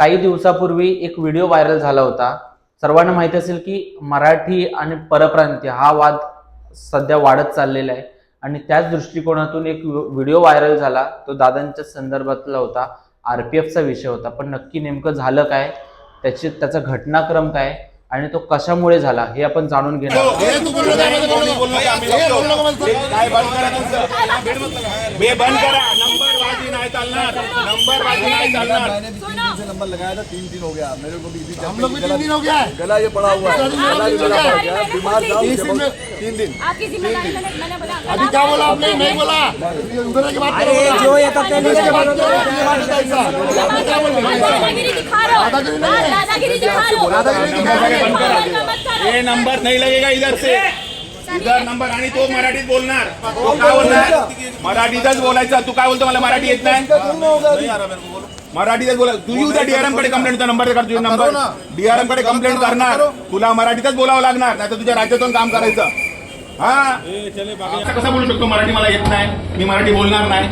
काही दिवसापूर्वी एक व्हिडिओ व्हायरल झाला होता सर्वांना माहिती असेल की मराठी आणि परप्रांतीय हा वाद सध्या वाढत चाललेला आहे आणि त्याच दृष्टिकोनातून एक व्हिडिओ व्हायरल झाला तो दादांच्या संदर्भातला होता आर पी एफचा विषय होता पण नक्की नेमकं झालं काय त्याची त्याचा घटनाक्रम काय आणि तो कशामुळे झाला हे आपण जाणून घेणार चालणार नंबर बाजी चालणार मैंने भी तीन दिन से नंबर लगाया था तीन दिन हो गया। मेरे को भी इसी हम लोग भी तीन दिन हो गया है। गला ये पड़ा हुआ है। गला ये हो। बीमार था तीस दिन में- तीन दिन। आपकी ज़िम्मेदारी मैंने मैंने बोला अभी क्या बोला आपने? नहीं बोला। ये उधर के बात करो। जो ये तब पहले इसके बाद करो, ये बात बताइए साहब। क्या बोल रहे हैं? दादागिरी दिखा रहे हो। दादागिरी दादागिरी दिखा रहे हो। दादागिरी रहे हैं। ये नंबर नहीं लगेगा इधर से। इधर नंबर आणि तो मराठीत बोलणार. तो काय बोलणार? मराठीतच बोलायचं. तू काय बोलतो? मला मराठी येत नाही। मराठीतच बोला. तुझी उद्या डीआरएमकडे कंप्लेंट नंबर कर तुझा नंबर. डीआरएमकडे कंप्लेंट करणार. तुला मराठीतच बोलावं लागणार. नाही तर तुझ्या राज्यातून काम करायचं. हा? कसं बोलू शकतो? मराठी मला येत नाही. मी मराठी बोलणार नाही.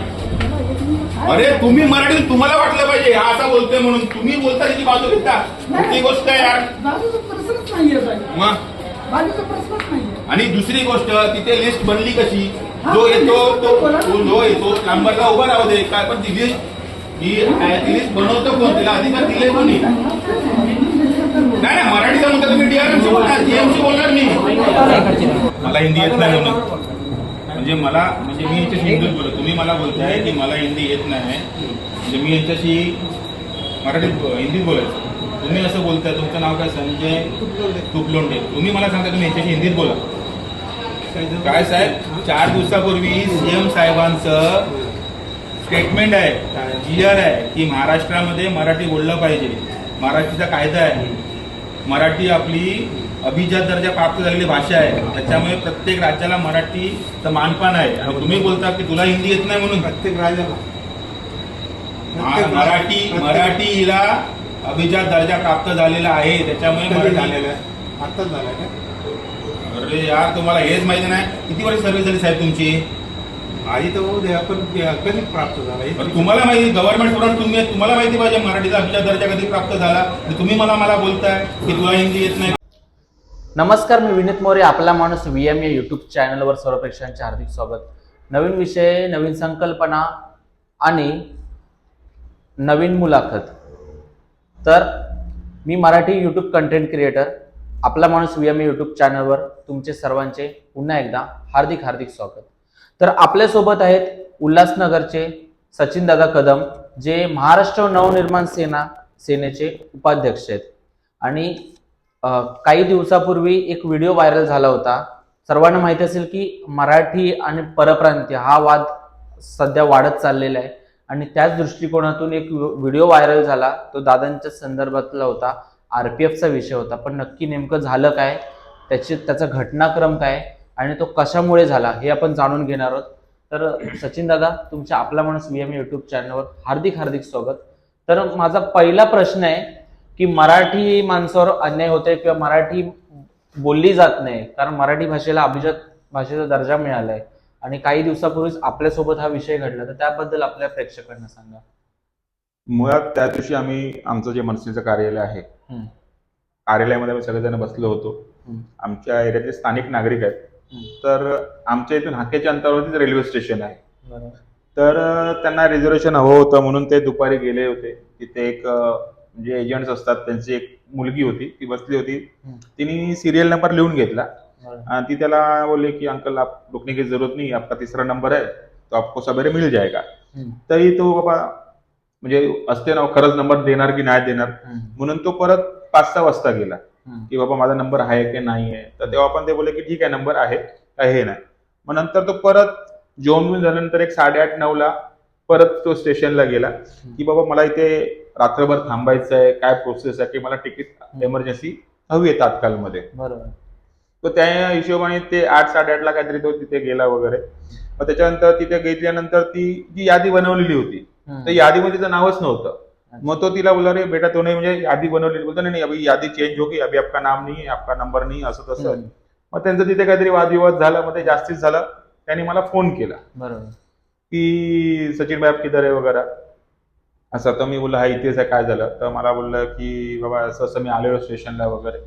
अरे तुम्ही मराठी तुम्हाला वाटलं पाहिजे. हा असा बोलतोय म्हणून. तुम्ही बोलता त्याची बाजू घेता. मोठी गोष्ट आहे यार? बाजूचा प्रश्नच नाहीये. आणि दुसरी गोष्ट तिथे लिस्ट बनली कशी? जो येतो तो तो जो येतो नंबरला उभा राहू दे. काय पण ती लिस्ट ही लिस्ट बनवतो कोण? तिला अधिकार दिले कोणी? नाही नाही मराठीचा म्हणता तुम्ही डीआरएमसी बोलणार जीएमसी बोलणार मी. मला हिंदी येत नाही म्हणून. म्हणजे मला म्हणजे मी याच्याशी हिंदीच बोलतो तुम्ही मला बोलताय की मला हिंदी येत नाही. म्हणजे मी याच्याशी मराठीत हिंदीत बोलायचं. तुम्ही असं बोलताय तुमचं नाव काय संजय तुपलोंडे. तुम्ही मला सांगता तुम्ही याच्याशी हिंदीत बोला. काय साहेब? चार दिवसापूर्वी सीएम साहेबांचं स्टेटमेंट आहे जी आर आहे की महाराष्ट्रामध्ये मराठी बोललं पाहिजे. महाराष्ट्राचा कायदा आहे. मराठी आपली अभिजात दर्जा प्राप्त झालेली भाषा आहे. त्याच्यामुळे प्रत्येक राज्याला मराठीचं मानपान आहे. तुम्ही बोलता की तुला हिंदी येत नाही म्हणून? प्रत्येक राज्याला. मराठी मराठीला अभिजात दर्जा प्राप्त झालेला आहे. त्याच्यामुळे मराठी झालेला आहे. आत्ताच झालाय का? अरे यार तुम्हाला हेच माहिती नाही. किती वर्ष सर्व्हिस झाली साहेब तुमची? आधी तर होऊ द्या पण ते कधी प्राप्त झाला? हे पण तुम्हाला माहिती गव्हर्नमेंट स्टुडंट तुम्ही तुम्हाला माहिती पाहिजे मराठीचा अभिजात दर्जा कधी प्राप्त झाला? आणि तुम्ही मला मला बोलताय की तुला हिंदी येत नाही. नमस्कार मी विनीत मोरे आपला माणूस व्ही एम या यूट्यूब चॅनलवर सर्व प्रेक्षकांचे हार्दिक स्वागत. नवीन विषय नवीन संकल्पना आणि नवीन मुलाखत. तर मी मराठी यूट्यूब कंटेंट क्रिएटर आपला माणूस व्ही यूट्यूब चॅनलवर तुमचे सर्वांचे पुन्हा एकदा हार्दिक हार्दिक स्वागत. तर आपल्यासोबत आहेत उल्हासनगरचे सचिनदादा कदम जे महाराष्ट्र नवनिर्माण सेना सेनेचे उपाध्यक्ष आहेत. आणि काही दिवसापूर्वी एक व्हिडिओ व्हायरल झाला होता. सर्वांना माहिती असेल की मराठी आणि परप्रांतीय हा वाद सध्या वाढत चाललेला आहे. आणि त्याच दृष्टिकोनातून एक व्हिडिओ व्हायरल झाला. तो दादांच्या संदर्भातला होता. आरपीएफचा विषय होता पण नक्की नेमकं झालं काय? त्याची त्याचा घटनाक्रम काय? आणि तो कशामुळे झाला हे आपण जाणून घेणार आहोत. तर सचिन दादा तुमच्या आपला माणूस व्ही एम युट्यूब चॅनलवर हार्दिक हार्दिक स्वागत. तर माझा पहिला प्रश्न आहे की मराठी माणसावर अन्याय होतोय किंवा मराठी बोलली जात नाही कारण मराठी भाषेला अभिजात भाषेचा दर्जा मिळाला आहे आणि काही दिवसापूर्वीच आपल्यासोबत हा विषय घडला तर त्याबद्दल आपल्या प्रेक्षकांना सांगा. मुळात त्या दिवशी आम्ही आमचं जे मनसेचं कार्यालय आहे. कार्यालयामध्ये आम्ही सगळेजण बसलो होतो. आमच्या एरियातले स्थानिक नागरिक आहेत. तर आमच्या इथून हाकेच्या अंतरावरतीच रेल्वे स्टेशन आहे. तर त्यांना रिझर्वेशन हवं होतं म्हणून ते दुपारी गेले होते. तिथे एक जे एजंट्स असतात त्यांची एक मुलगी होती. ती बसली होती. तिने सिरियल नंबर लिहून घेतला. ती त्याला बोलली की अंकल आप रुकने की जरूरत नहीं. आपका तीसरा नंबर है. तो आपको सवेरे मिल जाएगा. तरी तो बाबा म्हणजे असते ना खरंच नंबर देणार की नाही देणार. म्हणून तो परत पाच सहा वाजता गेला. की बाबा माझा नंबर आहे की नाही आहे? तर तेव्हा पण ते बोलले की ठीक आहे नंबर आहे हे नाही. मग नंतर तो परत जेवण झाल्यानंतर एक साडेआठ नऊला परत तो स्टेशनला गेला. की बाबा मला इथे रात्रभर थांबायचं आहे काय प्रोसेस आहे की मला तिकीट एमर्जन्सी हवी आहे तात्काळमध्ये बरोबर. तर त्या हिशोबाने ते आठ साडेआठला काहीतरी तो तिथे गेला वगैरे. मग त्याच्यानंतर तिथे गेल्यानंतर ती जी यादी बनवलेली होती. तर यादीमध्ये तिचं नावच नव्हतं. मग तो तिला बोला रे बेटा तो नाही म्हणजे यादी बनवलेली बोलतो नाही नाही अभी यादी चेंज होगी अभी आपका नाम नहीं है आपका नंबर नहीं असं तसं. मग त्यांचं तिथे काहीतरी वादविवाद झाला मग ते जास्तीत झालं. त्यांनी मला फोन केला. बरोबर. की सचिन आप किधर है? वगैरह असं तर मी बोललो हा इथेच आहे काय झालं? तर मला बोललं की बाबा असं असं मी आलेलो स्टेशनला वगैरे.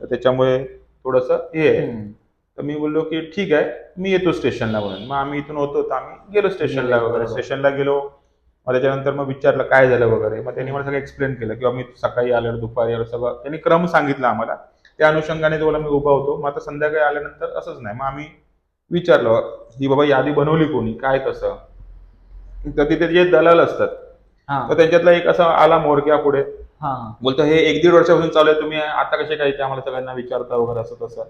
तर त्याच्यामुळे थोडंसं हे आहे. तर मी बोललो की ठीक आहे मी येतो स्टेशनला म्हणून. मग आम्ही इथून होतो तर आम्ही गेलो स्टेशनला वगैरे. स्टेशनला गेलो. मग त्याच्यानंतर मग विचारलं काय झालं वगैरे? मग त्यांनी मला सगळं एक्सप्लेन केलं किंवा मी सकाळी आलो दुपारी आलो सगळं त्यांनी क्रम सांगितला आम्हाला. त्या अनुषंगाने तो मी उभा होतो. मग आता संध्याकाळी आल्यानंतर असंच नाही मग आम्ही विचारलं ही बाबा यादी बनवली कोणी? काय कसं? तर तिथे जे दलाल असतात तर त्यांच्यातला एक असा आला मोरक्या पुढे. बोलतो हे एक दीड वर्षापासून चालू आहे तुम्ही आता कसे काय ते आम्हाला सगळ्यांना विचारता वगैरे असं तसं.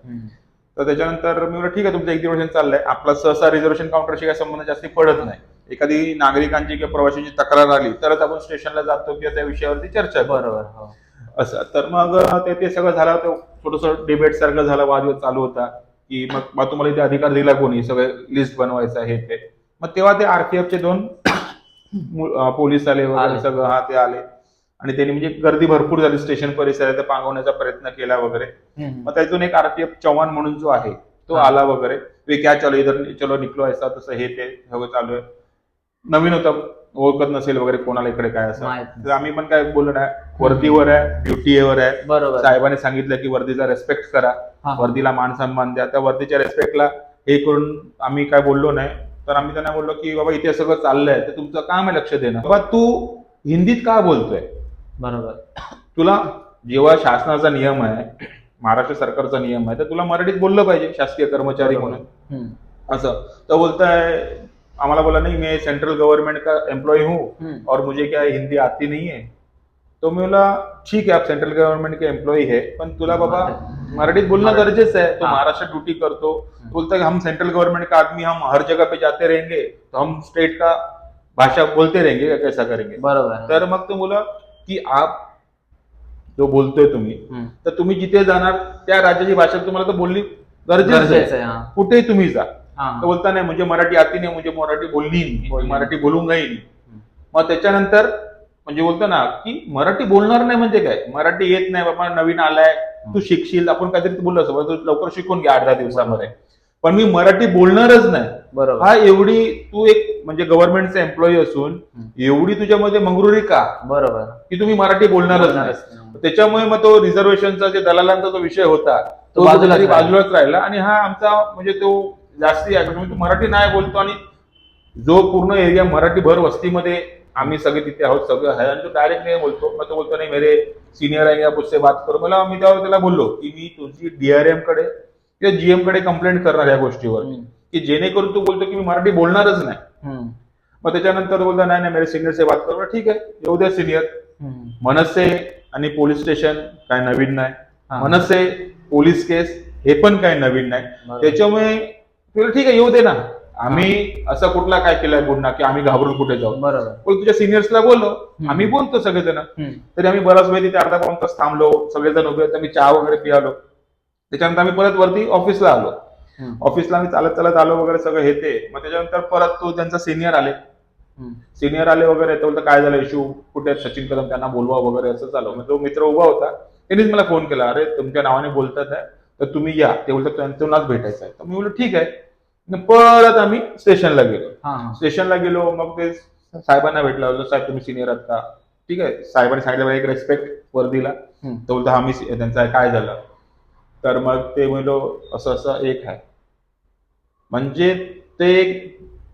तर त्याच्यानंतर मी म्हटलं ठीक आहे तुमचं एक दीड वर्षांनी चाललंय. आपला सहसा रिझर्वेशन काउंटरशी काही संबंध जास्ती पडत नाही. एखादी नागरिकांची किंवा प्रवाशांची तक्रार आली तरच आपण स्टेशनला जातो किंवा त्या विषयावरती चर्चा बरोबर हो. असं. तर मग ते ते सगळं झालं होतं थोडंसं डिबेट सारखं झालं वादविवाद चालू होता की मग मग तुम्हाला इथे अधिकार दिला कोणी? सगळे लिस्ट बनवायचं हे ते. मग तेव्हा ते आरपीएफचे दोन पोलीस आले वगैरे आले. सगळं हा ते आले. आणि त्यांनी म्हणजे गर्दी भरपूर झाली स्टेशन परिसरात पांगवण्याचा प्रयत्न केला वगैरे. मग त्यातून एक आरपीएफ चव्हाण म्हणून जो आहे तो हा. आला वगैरे. वे क्या चालू इधर चलो निकलो ऐसा तसं हे ते सगळं चालू आहे. नवीन होतं. ओळखत नसेल वगैरे कोणाला इकडे काय असं. माहीत. तर आम्ही पण काय बोललो नाही. वर्दीवर आहे ड्युटीवर आहे. बरोबर. साहेबांनी सांगितलं की वर्दीचा रेस्पेक्ट करा. हा. वर्दीला मान सन्मान द्या. त्या वर्दीच्या रेस्पेक्टला हे करून आम्ही काय बोललो नाही. तर आम्ही त्यांना बोललो की बाबा इथे सगळं चाललंय. तर तुमचं काम आहे लक्ष देणं. बाबा तू हिंदीत का बोलतोय? बरोबर. तुला जेव्हा शासनाचा नियम आहे महाराष्ट्र सरकारचा नियम आहे तर तुला मराठीत बोललं पाहिजे शासकीय कर्मचारी म्हणून. हम्म. असं. तर बोलताय आम्हाला बोला नहीं मैं सेंट्रल गवर्नमेंट का एम्प्लॉय हूँ हम्म. और मुझे क्या है, हिंदी आती नहीं है? तो मैं बोला ठीक है आप सेंट्रल गवर्नमेंट के एम्प्लॉय है पण तुला बाबा मराठीत मराठी. गरजेचं आहे. तो हाँ. महाराष्ट्र ड्यूटी कर करतो बोलता है हम सेंट्रल गवर्नमेंट का आदमी हम हर जगह पे जाते रहेंगे तो हम स्टेट का भाषा बोलते रहेंगे कैसा करेंगे? बरोबर तर मग तो बोला की आप जो बोलतोय तुम्ही हम्म. तर तुम्ही जिथे जाणार त्या राज्याची भाषा तुम्हाला तर बोलली गरजेचं गरजेचं आहे आहे कुठेही तुम्ही जा. हा. तो बोलता नाही मुझे मराठी आती नहीं मुझे मराठी बोलनी ही नहीं. बोलनी मराठी बोलूंगा ही नाही. मग त्याच्यानंतर म्हणजे बोलतो ना की मराठी बोलणार नाही म्हणजे काय? मराठी येत नाही बाबा नवीन आलाय तू शिकशील आपण काहीतरी बोललो असं तू लवकर शिकून घ्या आठ दहा दिवसामध्ये पण मी मराठी बोलणारच नाही. बरोबर. हा एवढी तू एक म्हणजे गव्हर्नमेंटचा एम्प्लॉई असून एवढी तुझ्यामध्ये मंगरुरी का? बरोबर. की तुम्ही मराठी बोलणारच नाही. त्याच्यामुळे मग तो रिझर्वेशनचा जे दलालांचा जो विषय होता तो. बाजूलाच राहिला. आणि हा आमचा म्हणजे तो जास्ती आहे म्हणजे तो मराठी नाही बोलतो आणि जो पूर्ण एरिया मराठी भर वस्तीमध्ये आम्ही सगळे तिथे आहोत सगळं आहे आणि तो डायरेक्ट नाही बोलतो मग तो बोलतो नाही मेरे सिनियर आहे या मुझसे बात करो मला मी तेव्हा त्याला बोललो की मी तुझी डीआरएमकडे किंवा जीएमकडे कंप्लेंट करणार या गोष्टीवर. की जेणेकरून तू बोलतो की मी मराठी बोलणारच नाही. मग त्याच्यानंतर बोलता नाही नाही मेरे सिनियर से बात करो ठीक आहे येऊ द्या सिनियर. मनसे आणि पोलीस स्टेशन काय नवीन नाही. मनसे पोलीस केस हे पण काय नवीन नाही. त्याच्यामुळे तुला ठीक आहे येऊ दे ना. आम्ही असं कुठला काय केलाय गुन्हा की आम्ही घाबरून कुठे जाऊ? बरोबर. पण तुझ्या सिनियर्सला बोललो आम्ही बोलतो सगळेजण. तरी आम्ही बराच वेळ तिथे अर्धा पाऊन तास थांबलो सगळेजण उभे होते आम्ही चहा वगैरे पियालो. त्याच्यानंतर आम्ही परत वरती ऑफिसला आलो. ऑफिसला आम्ही चालत चालत आलो वगैरे सगळं हे ते. मग त्याच्यानंतर परत तो त्यांचा सिनियर आले. सिनियर आले वगैरे तर बोलतो काय झालं इशू कुठे सचिन कदम? त्यांना बोलवा वगैरे असं चालू. मग तो मित्र उभा होता. त्यांनीच मला फोन केला अरे तुमच्या नावाने बोलतात आहे तर तुम्ही या. ते बोलतात त्यांच्यानाच भेटायचं आहे. तर मी बोललो ठीक आहे. परत आम्ही स्टेशनला गेलो. स्टेशनला गेलो मग ते साहेबांना भेटला साहेब तुम्ही सिनियर आहात का? ठीक आहे. साहेबांनी सांगितलं एक रेस्पेक्ट वर्दीला. हम्म. तर बोलतो हा मी त्यांचा काय झालं? तर मग ते म्हणलो असं असं एक आहे. म्हणजे ते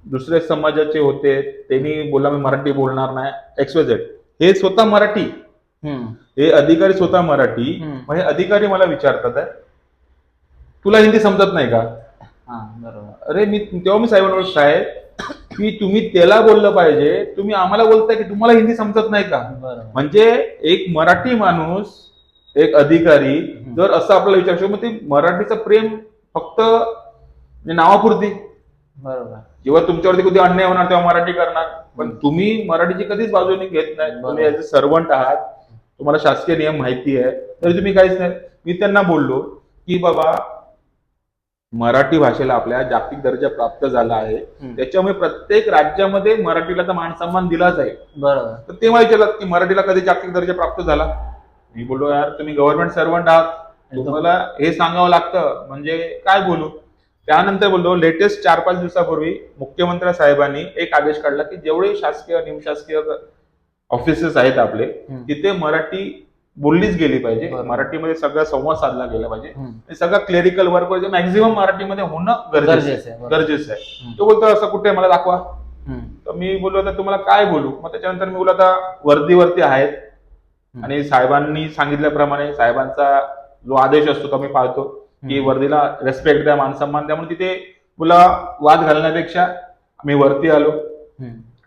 दुसऱ्या समाजाचे होते. त्यांनी बोला मी मराठी बोलणार नाही. एक्सवेजेड हे स्वतः मराठी. हे अधिकारी स्वतः मराठी. हे अधिकारी मला विचारतात आहे तुला हिंदी समजत नाही का? हा बरोबर. अरे मी तेव्हा मी साहेबांवर साहेब की तुम्ही त्याला बोललं पाहिजे तुम्ही आम्हाला बोलताय की तुम्हाला हिंदी समजत नाही का? बरोबर. म्हणजे एक मराठी माणूस एक अधिकारी जर असं आपल्याला विचारू शकतो मग ते मराठीचं प्रेम फक्त म्हणजे नावापुरती. बरोबर. जेव्हा तुमच्यावरती कधी अन्याय होणार तेव्हा मराठी करणार. पण तुम्ही मराठीची कधीच बाजूने घेत नाही. तुम्ही ऍज अ सर्वंट आहात. तुम्हाला शासकीय नियम माहिती आहे. तरी तुम्ही काहीच नाही. मी त्यांना बोललो की बाबा मराठी भाषेला आपल्या जागतिक दर्जा प्राप्त झाला आहे. त्याच्यामुळे प्रत्येक राज्यामध्ये मराठीला तर मान सन्मान दिला जाईल बरोबर. तर तेव्हा विचारलं की मराठीला कधी जागतिक दर्जा प्राप्त झाला? मी बोललो यार तुम्ही गव्हर्नमेंट सर्वंट आहात. तुम्हाला हे सांगावं लागतं. म्हणजे काय बोलू? त्यानंतर बोललो लेटेस्ट चार पाच दिवसापूर्वी मुख्यमंत्री साहेबांनी एक आदेश काढला की जेवढे शासकीय निमशासकीय ऑफिसेस आहेत आपले. तिथे मराठी बोललीच गेली पाहिजे. मराठीमध्ये सगळा संवाद साधला गेला पाहिजे सगळं क्लेरिकल वर्क मॅक्झिमम मराठीमध्ये होणं गरजेचं गरजेचं आहे. गरजेचं आहे. तो बोलतो असं कुठे मला दाखवा. तर मी बोललो आता तुम्हाला काय बोलू मग त्याच्यानंतर मी बोललो आता वर्दीवरती आहेत. आणि साहेबांनी सांगितल्याप्रमाणे साहेबांचा जो आदेश असतो तो मी पाळतो की. वर्दीला रेस्पेक्ट द्या मानसन्मान द्या म्हणून तिथे तुला वाद घालण्यापेक्षा मी वरती आलो.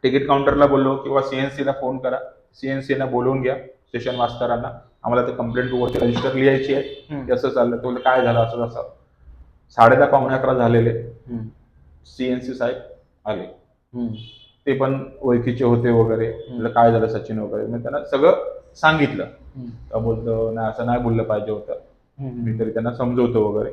तिकीट काउंटरला बोललो किंवा सीएनसी ला फोन करा सीएनसी ना बोलवून घ्या स्टेशन मास्तरांना आम्हाला ते कंप्लेंट वरती रजिस्टर लिहायची आहे. की असं चाललं तो काय झालं? असं असं साडे दहा पावणे अकरा झालेले. सीएनसी साहेब आले. ते पण ओळखीचे होते वगैरे. काय झालं सचिन वगैरे? मी त्यांना सगळं सांगितलं. तर बोलतो? नाही असं नाही बोललं पाहिजे होतं. मी तरी त्यांना समजवतो वगैरे.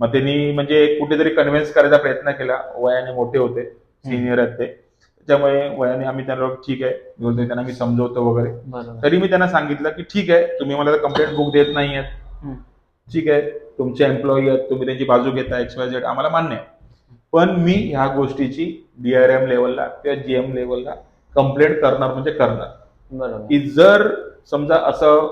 मग त्यांनी म्हणजे कुठेतरी कन्व्हिन्स करायचा प्रयत्न केला. वयाने मोठे होते. सिनियर आहेत ते. त्याच्यामुळे वयाने आम्ही त्यांना ठीक आहे. बोलतो त्यांना मी समजवतो वगैरे. तरी मी त्यांना सांगितलं की ठीक आहे तुम्ही मला कंप्लेंट बुक देत नाही आहेत. ठीक आहे तुमचे एम्प्लॉई आहेत तुम्ही त्यांची बाजू घेता एक्स वाय झेड आम्हाला मान्य आहे. पण मी ह्या गोष्टीची डीआरएम लेवलला किंवा जीएम लेवलला कंप्लेंट करणार म्हणजे करणार. की जर समजा असं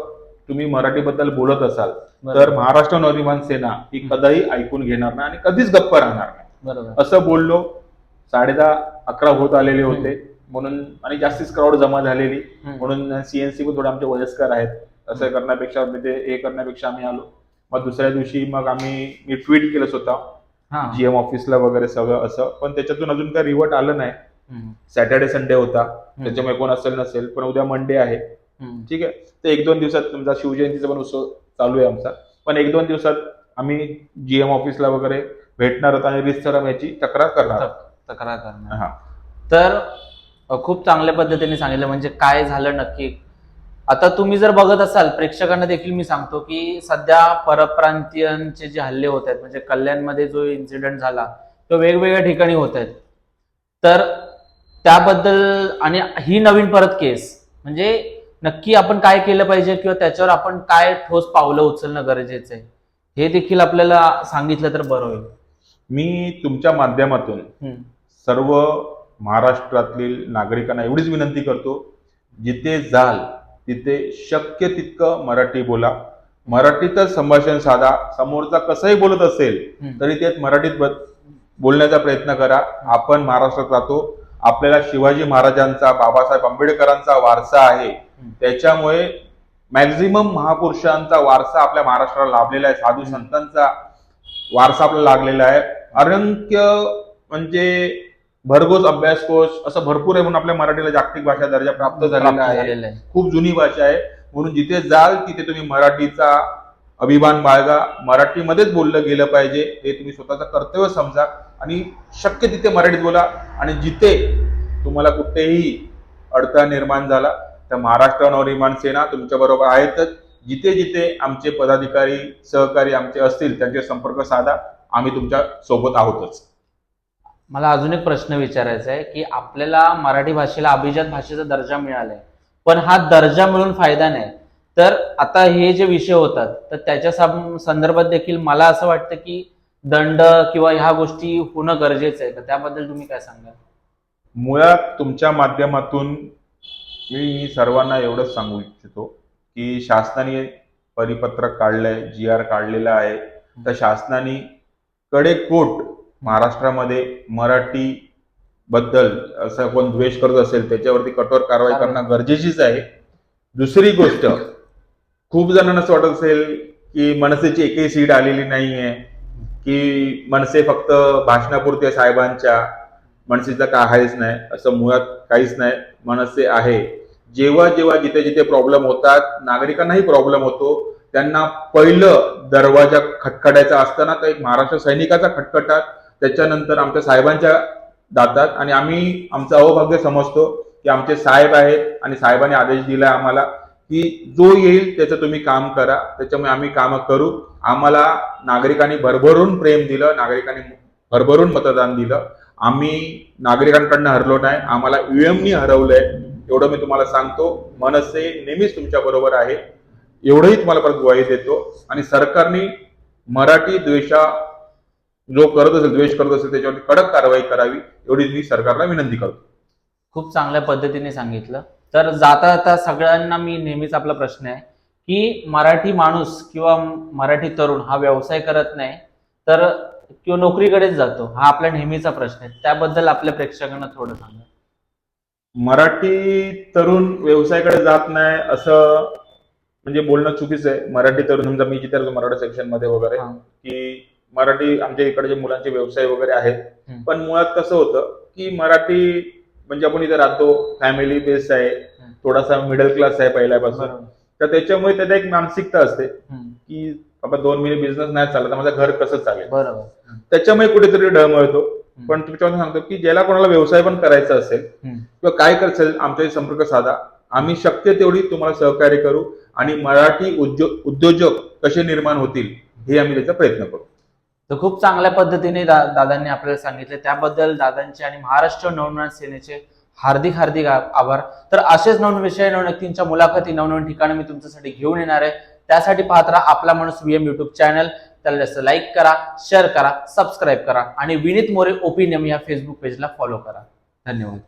तुम्ही मराठीबद्दल बोलत असाल. तर महाराष्ट्र नवनिर्माण सेना ही कधीही ऐकून घेणार नाही आणि कधीच गप्प राहणार नाही. असं बोललो साडे दहा अकरा होत आलेले होते. म्हणून आणि जास्तीच क्राऊड जमा झालेली. म्हणून सीएनसी पण थोडे आमचे वयस्कर आहेत. असं करण्यापेक्षा म्हणजे हे करण्यापेक्षा आम्ही आलो. मग दुसऱ्या दिवशी मग आम्ही मी ट्विट केलं स्वतः. जीएम ऑफिसला वगैरे सगळं असं. पण त्याच्यातून अजून काही रिवर्ट आलं नाही. सॅटर्डे संडे होता. त्याच्यामुळे कोण असेल नसेल. पण उद्या मंडे आहे. ठीक आहे? तर एक दोन दिवसात तुमचा शिवजयंतीचा पण उत्सव चालू आहे आमचा. पण एक दोन दिवसात आम्ही जीएम ऑफिसला वगैरे भेटणार आहोत आणि रिस्टरम याची तक्रार करणार आहोत. तक- तक्रार करणार. हा. तर अ, खूप चांगल्या पद्धतीने सांगितलं म्हणजे काय झालं नक्की? आता तुम्ही जर बघत असाल प्रेक्षकांना देखील मी सांगतो की सध्या परप्रांतीयांचे जे हल्ले होत आहेत म्हणजे कल्याणमध्ये जो इन्सिडेंट झाला तो वेगवेगळ्या ठिकाणी होत आहेत. तर त्याबद्दल आणि ही नवीन परत केस म्हणजे नक्की आपण काय केलं पाहिजे किंवा त्याच्यावर आपण काय ठोस पावलं उचलणं गरजेचं आहे हे देखील आपल्याला सांगितलं तर बरं होईल. मी तुमच्या माध्यमातून हम्म. सर्व महाराष्ट्रातील नागरिकांना एवढीच विनंती करतो जिथे जाल तिथे शक्य तितकं मराठी बोला. मराठीतच संभाषण साधा समोरचा कसंही बोलत असेल. तरी ते मराठीत बोलण्याचा प्रयत्न करा. आपण महाराष्ट्रात राहतो. आपल्याला शिवाजी महाराजांचा बाबासाहेब आंबेडकरांचा वारसा आहे. त्याच्यामुळे मॅक्झिमम महापुरुषांचा वारसा आपल्या महाराष्ट्राला लाभलेला आहे. साधू संतांचा वारसा आपल्याला लागलेला आहे. अरंक्य म्हणजे भरघोस अभ्यासकोश असं भरपूर आहे म्हणून आपल्या मराठीला जागतिक भाषा दर्जा प्राप्त झालेला प्राप्त आहे. झालेलं आहे. खूप जुनी भाषा आहे. म्हणून जिथे जाल तिथे तुम्ही मराठीचा अभिमान बाळगा. मराठीमध्येच बोललं गेलं पाहिजे. हे तुम्ही स्वतःचं कर्तव्य समजा. आणि शक्य तिथे मराठीत बोला. आणि जिथे तुम्हाला कुठेही अडथळा निर्माण झाला तर महाराष्ट्र नवनिर्माण सेना तुमच्या बरोबर आहेतच. जिथे जिथे आमचे पदाधिकारी सहकारी आमचे असतील त्यांचे संपर्क साधा. आम्ही तुमच्यासोबत आहोतच. मला अजून एक प्रश्न विचारायचा आहे की आपल्याला मराठी भाषेला अभिजात भाषेचा दर्जा मिळालाय. पण हा दर्जा मिळून फायदा नाही. तर आता हे जे विषय होतात तर त्याच्या संदर्भात देखील मला असं वाटतं की दंड किंवा ह्या गोष्टी होणं गरजेचं आहे. तर त्याबद्दल तुम्ही काय सांगाल? मुळात तुमच्या माध्यमातून मी सर्वांना एवढंच सांगू इच्छितो की शासनाने परिपत्रक काढलंय जी आर काढलेला आहे. तर शासनाने कडेकोट महाराष्ट्रामध्ये मराठी बद्दल असं कोण द्वेष करत असेल त्याच्यावरती कठोर कारवाई. करणं गरजेचीच आहे दुसरी गोष्ट खूप जणांना असं वाटत असेल की मनसेची एकही सीट आलेली नाहीये की मनसे फक्त भाषणापुरते साहेबांच्या मनसेचं काय आहेच नाही असं मुळात काहीच नाही मनसे आहे जेव्हा जेव्हा जिथे जिथे प्रॉब्लेम होतात नागरिकांनाही प्रॉब्लेम होतो त्यांना पहिलं दरवाजा खटखटायचा असताना तर एक महाराष्ट्र सैनिकाचा खटखटात त्याच्यानंतर आमच्या साहेबांच्या दातात आणि आम्ही आमचं अहोभाग्य समजतो की आमचे साहेब आहेत आणि साहेबांनी आदेश दिला आम्हाला की जो येईल त्याचं तुम्ही काम करा. त्याच्यामुळे आम्ही कामं करू. आम्हाला नागरिकांनी भरभरून प्रेम दिलं नागरिकांनी भरभरून मतदान दिलं. आम्ही नागरिकांकडनं हरलो नाही. आम्हाला ईएमनी हरवलंय. एवढं मी तुम्हाला सांगतो. मनसे नेहमीच तुमच्या बरोबर आहे. एवढंही तुम्हाला परत ग्वाही देतो. आणि सरकारने मराठी द्वेषा जो करत असेल द्वेष करत असेल त्याच्यावरती कडक कारवाई करावी एवढी मी सरकारला विनंती करतो. खूप चांगल्या पद्धतीने सांगितलं. तर जाता जाता सगळ्यांना मी नेहमीच आपला प्रश्न आहे की मराठी माणूस किंवा मराठी तरुण हा व्यवसाय करत नाही तर किंवा नोकरीकडेच जातो हा आपला नेहमीचा प्रश्न आहे. त्याबद्दल आपल्या प्रेक्षकांना थोडं सांगा. मराठी तरुण व्यवसायाकडे जात नाही असं म्हणजे बोलणं चुकीचं आहे. मराठी तरुण समजा मी जिथे मराठा सेक्शनमध्ये वगैरे हा. की मराठी आमच्या इकडे जे मुलांचे व्यवसाय वगैरे आहेत. पण मुळात कसं होतं की मराठी म्हणजे आपण इथे राहतो फॅमिली बेस आहे थोडासा मिडल क्लास आहे पहिल्यापासून. तर त्याच्यामुळे त्याला एक मानसिकता असते. की बाबा दोन महिने बिझनेस नाही चालला तर माझं घर कसं चालेल? बरोबर. त्याच्यामुळे कुठेतरी डळमळतो पण तुमच्यावर सांगतो की ज्याला कोणाला व्यवसाय पण करायचा असेल. किंवा काय असेल आमच्याशी संपर्क साधा. आम्ही शक्य तेवढी तुम्हाला सहकार्य करू आणि मराठी उद्योग उद्योजक कसे निर्माण होतील हे आम्ही त्याचा प्रयत्न करू. तर खूप चांगल्या पद्धतीने दा- दादांनी आपल्याला सांगितले. त्याबद्दल दादांचे आणि महाराष्ट्र नवनिर्माण सेनेचे हार्दिक हार्दिक आभार. तर असेच नवीन विषय नवीन व्यक्तींच्या मुलाखती नवनवीन ठिकाणी मी तुमच्यासाठी घेऊन येणार आहे. त्यासाठी पाहत राहा आपला माणूस व्हीएम युट्यूब चॅनल त्याला जास्त लाईक करा शेअर करा सबस्क्राईब करा आणि विनीत मोरे ओपिनियम या फेसबुक पेजला फॉलो करा. धन्यवाद.